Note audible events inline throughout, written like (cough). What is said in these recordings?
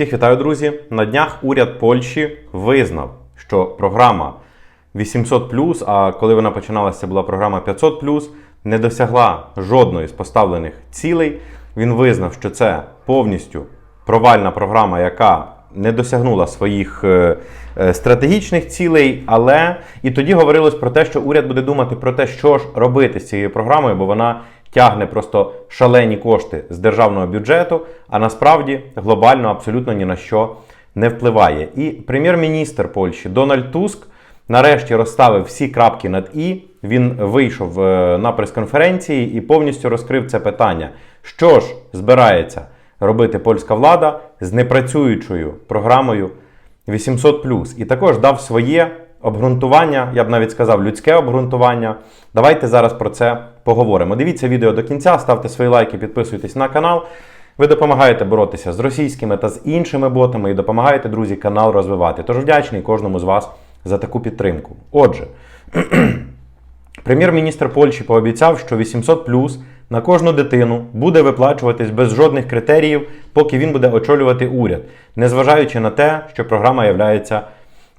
Всіх вітаю, друзі! На днях уряд Польщі визнав, що програма 800 а коли вона починалася, була програма 500 не досягла жодної з поставлених цілей. Він визнав, що це повністю провальна програма, яка не досягнула своїх е, е, стратегічних цілей, але і тоді говорилось про те, що уряд буде думати про те, що ж робити з цією програмою, бо вона тягне просто шалені кошти з державного бюджету, а насправді глобально абсолютно ні на що не впливає. І прем'єр-міністр Польщі Дональд Туск нарешті розставив всі крапки над І. Він вийшов е, на прес-конференції і повністю розкрив це питання. Що ж збирається робити польська влада з непрацюючою програмою 800 І також дав своє обґрунтування, я б навіть сказав, людське обґрунтування. Давайте зараз про це поговоримо. Дивіться відео до кінця, ставте свої лайки, підписуйтесь на канал. Ви допомагаєте боротися з російськими та з іншими ботами і допомагаєте, друзі, канал розвивати. Тож вдячний кожному з вас за таку підтримку. Отже, (clears throat) прем'єр-міністр Польщі пообіцяв, що 800 на кожну дитину буде виплачуватись без жодних критеріїв, поки він буде очолювати уряд, незважаючи на те, що програма є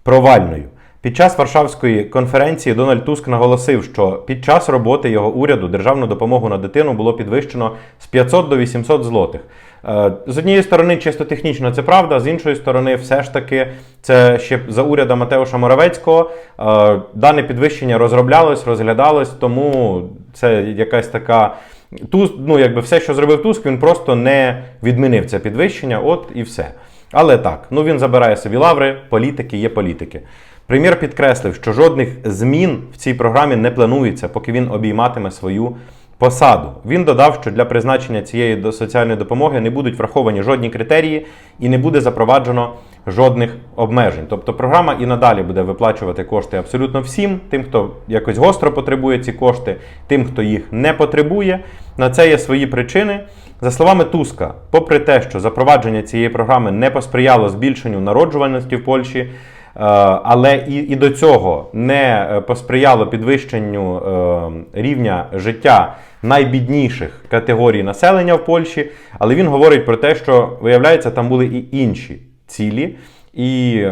провальною. Під час Варшавської конференції Дональд Туск наголосив, що під час роботи його уряду державну допомогу на дитину було підвищено з 500 до 800 злотих. Е, з однієї сторони, чисто технічно це правда, з іншої сторони, все ж таки, це ще за урядом Матеуша Моравецького. Е, дане підвищення розроблялось, розглядалось, тому це якась така. Туск, ну, якби все, що зробив Туск, він просто не відмінив це підвищення, от і все. Але так, ну він забирає собі лаври, політики є політики. Прем'єр підкреслив, що жодних змін в цій програмі не планується, поки він обійматиме свою посаду. Він додав, що для призначення цієї соціальної допомоги не будуть враховані жодні критерії і не буде запроваджено жодних обмежень. Тобто програма і надалі буде виплачувати кошти абсолютно всім, тим, хто якось гостро потребує ці кошти, тим, хто їх не потребує. На це є свої причини. За словами Туска, попри те, що запровадження цієї програми не посприяло збільшенню народжуваності в Польщі. Е, але і і до цього не е, посприяло підвищенню е, рівня життя найбідніших категорій населення в Польщі. Але він говорить про те, що виявляється, там були і інші цілі. І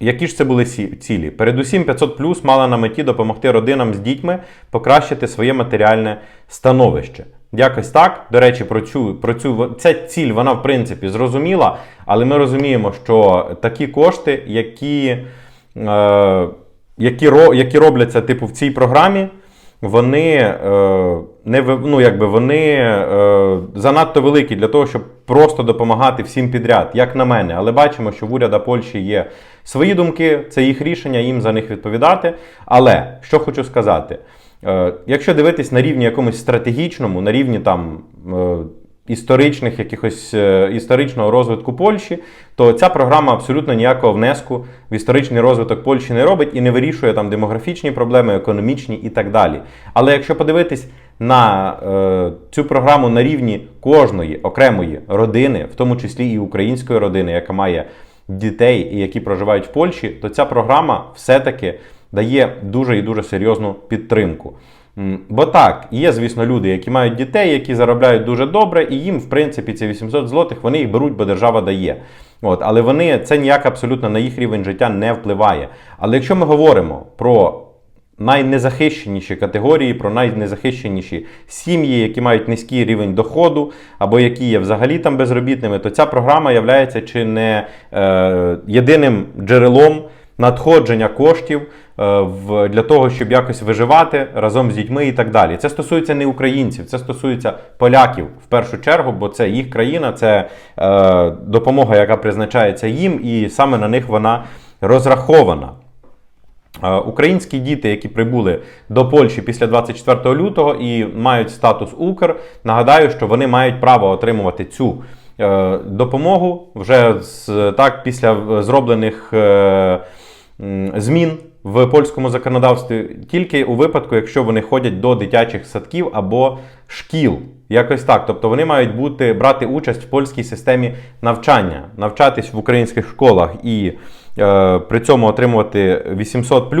які ж це були цілі? Передусім, 500 плюс мала на меті допомогти родинам з дітьми покращити своє матеріальне становище. Якось так. До речі, про цю про цю ця ціль, вона в принципі зрозуміла, але ми розуміємо, що такі кошти, які е, які, які робляться типу, в цій програмі, вони е, не ну, якби вони е, занадто великі для того, щоб просто допомагати всім підряд, як на мене. Але бачимо, що в уряда Польщі є свої думки, це їх рішення, їм за них відповідати. Але що хочу сказати. Е, якщо дивитись на рівні якомусь стратегічному, на рівні там е, історичних якихось е, історичного розвитку Польщі, то ця програма абсолютно ніякого внеску в історичний розвиток Польщі не робить і не вирішує там демографічні проблеми, економічні і так далі. Але якщо подивитись на е, цю програму на рівні кожної окремої родини, в тому числі і української родини, яка має дітей і які проживають в Польщі, то ця програма все-таки дає дуже і дуже серйозну підтримку. Бо так, є, звісно, люди, які мають дітей, які заробляють дуже добре, і їм, в принципі, ці 800 злотих вони їх беруть, бо держава дає. От, Але вони це ніяк абсолютно на їх рівень життя не впливає. Але якщо ми говоримо про найнезахищеніші категорії, про найнезахищеніші сім'ї, які мають низький рівень доходу, або які є взагалі там безробітними, то ця програма є чи не е, єдиним джерелом надходження коштів е, для того, щоб якось виживати разом з дітьми і так далі. Це стосується не українців, це стосується поляків в першу чергу, бо це їх країна, це е, допомога, яка призначається їм, і саме на них вона розрахована. Е, українські діти, які прибули до Польщі після 24 лютого і мають статус Укр, нагадаю, що вони мають право отримувати цю допомогу вже з так після зроблених змін в польському законодавстві тільки у випадку, якщо вони ходять до дитячих садків або шкіл. Якось так. Тобто вони мають бути брати участь в польській системі навчання, навчатись в українських школах і е, при цьому отримувати 800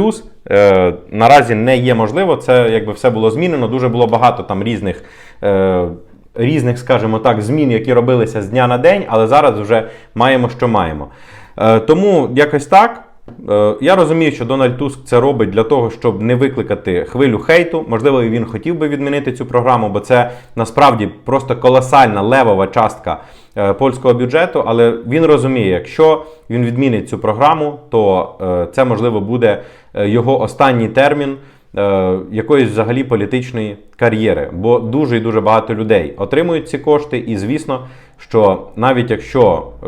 е, наразі не є можливо. Це якби все було змінено. Дуже було багато там різних. Е, різних, скажімо так, змін, які робилися з дня на день, але зараз вже маємо, що маємо. Е, тому якось так. Е, Я розумію, що Дональд Туск це робить для того, щоб не викликати хвилю хейту. Можливо, він хотів би відмінити цю програму, бо це насправді просто колосальна левова частка е, польського бюджету. Але він розуміє, якщо він відмінить цю програму, то це можливо буде його останній термін якоїсь взагалі політичної кар'єри. Бо дуже і дуже багато людей отримують ці кошти, і звісно, що навіть якщо е,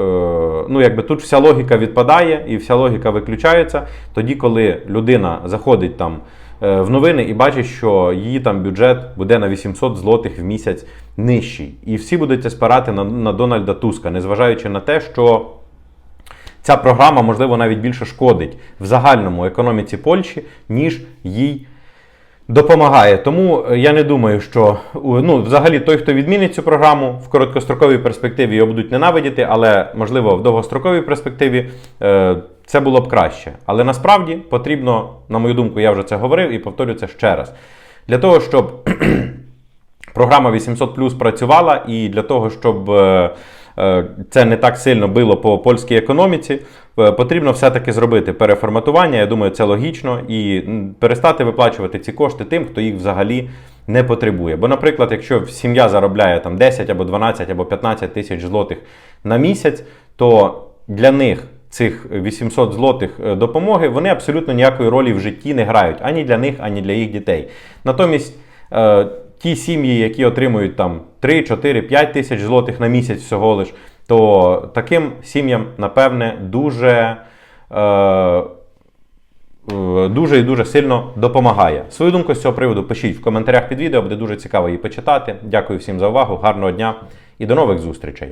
ну якби тут вся логіка відпадає і вся логіка виключається, тоді, коли людина заходить там. е, В новини і бачить, що її там бюджет буде на 800 злотих в місяць нижчий. І всі будуть спирати на, на Дональда Туска, незважаючи на те, що ця програма, можливо, навіть більше шкодить в загальному економіці Польщі, ніж їй допомагає. Тому е, я не думаю, що ну, взагалі той, хто відмінить цю програму в короткостроковій перспективі, його будуть ненавидіти, але можливо в довгостроковій перспективі е, це було б краще. Але насправді потрібно, на мою думку, я вже це говорив і повторю це ще раз. Для того, щоб (clears throat) програма 800 працювала, і для того, щоб е, це не так сильно било по польській економіці, е, потрібно все-таки зробити переформатування. Я думаю, це логічно, і перестати виплачувати ці кошти тим, хто їх взагалі не потребує. Бо, наприклад, якщо сім'я заробляє там 10 або 12 або 15 тисяч злотих на місяць, то для них цих 800 злотих е, допомоги вони абсолютно ніякої ролі в житті не грають ані для них, ані для їх дітей. Натомість е, ті сім'ї, які отримують там 3, 4, 5 тисяч злотих на місяць всього лиш, то таким сім'ям, напевне, дуже. Е, е, Дуже і дуже сильно допомагає. Свою думку з цього приводу пишіть в коментарях під відео, буде дуже цікаво її почитати. Дякую всім за увагу, гарного дня і до нових зустрічей!